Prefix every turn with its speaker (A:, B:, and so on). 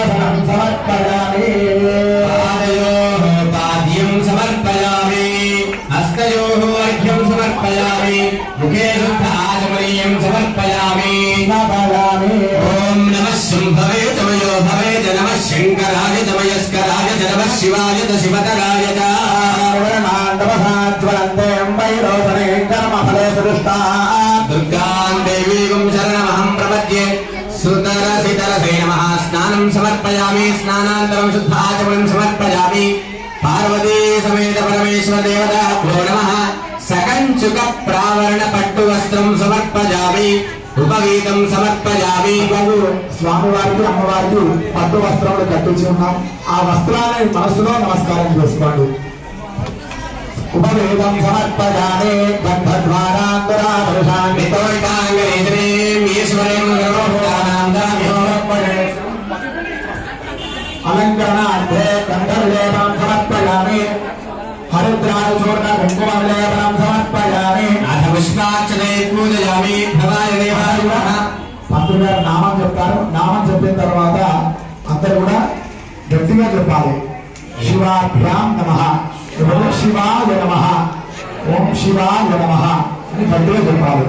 A: పాదాసనం సమర్పయామి.
B: పాదయోః పాద్యం సమర్పయామి. హస్తయోః అర్ఘ్యం సమర్పయామి. ముఖే శుద్ధ ఆచమనీయం సమర్పయామి.
A: సమర్పయామి
B: ఓం నమః శంభవే తమయో భవే నమః శంకరాయ తమయస్కరాయ నమః శివాయ చ. శివతరాయ చ దుర్గాం దేవీం శరణమహం సమర్పయామి స్నానాంతరం శుద్ధ ఆచమనం సమర్పయామి. పార్వతీ సమేత పరమేశ్వర దేవత నమః. సకంచుక ప్రావరణ పట్టు వస్త్రం సమర్పయామి ఉపవీతం సమర్పయామి.
A: స్వామివారికి అమ్మవారికి పట్టు వస్త్రములు కట్టించి ఉన్నాం. ఆ వస్త్రాన్ని మనసులో నమస్కారం చేసుకోండి. ఉపవేదం సమర్పయామి గంధద్వారాంతరాదర్శాన్ని అలంకరణార్థే గంధవిలేపనం సమర్పయామి హరిద్రాచూర్ణ కుంకుమవిలేపనం సమర్పయామి
B: అథ పుష్పాక్షరే పూజయామి భవాయ
A: పంతులు గారు నామం చెప్తారు నామం చెప్పిన తర్వాత అందరు కూడా గట్టిగా చెప్పాలి. శివాభ్యాం నమ. ఓం శివాయ నమ. ఓం శివాయ నమ అని గట్టిగా చెప్పాలి.